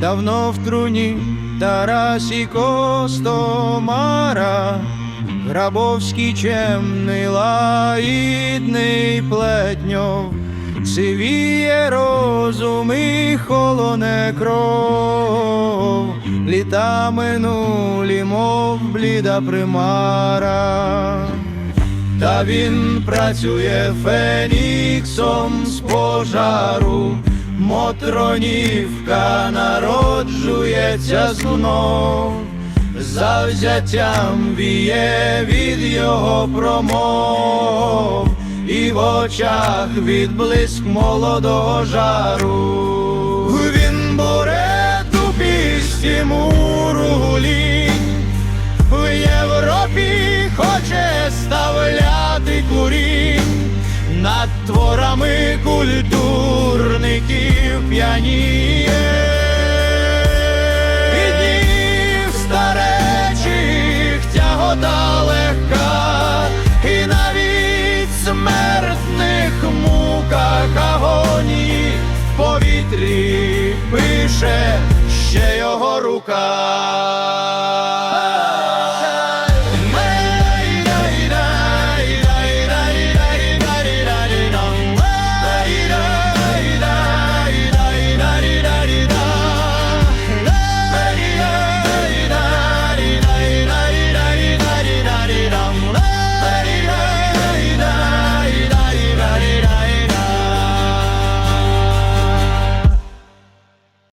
Давно в труні Тарасі Костомара, Грабовський чемний лаїдний плетньов, сивіє розум і холоне кров, літа минулі, мов бліда примара. Та він працює феніксом з пожару, Мотронівка народжується знов, завзяттям віє від його промов, в очах відблиск молодого жару. Він буре тупісті муру лінь, в Європі хоче ставляти курінь над творами культурників п'яніє. Муках агонії в повітрі пише ще його рука.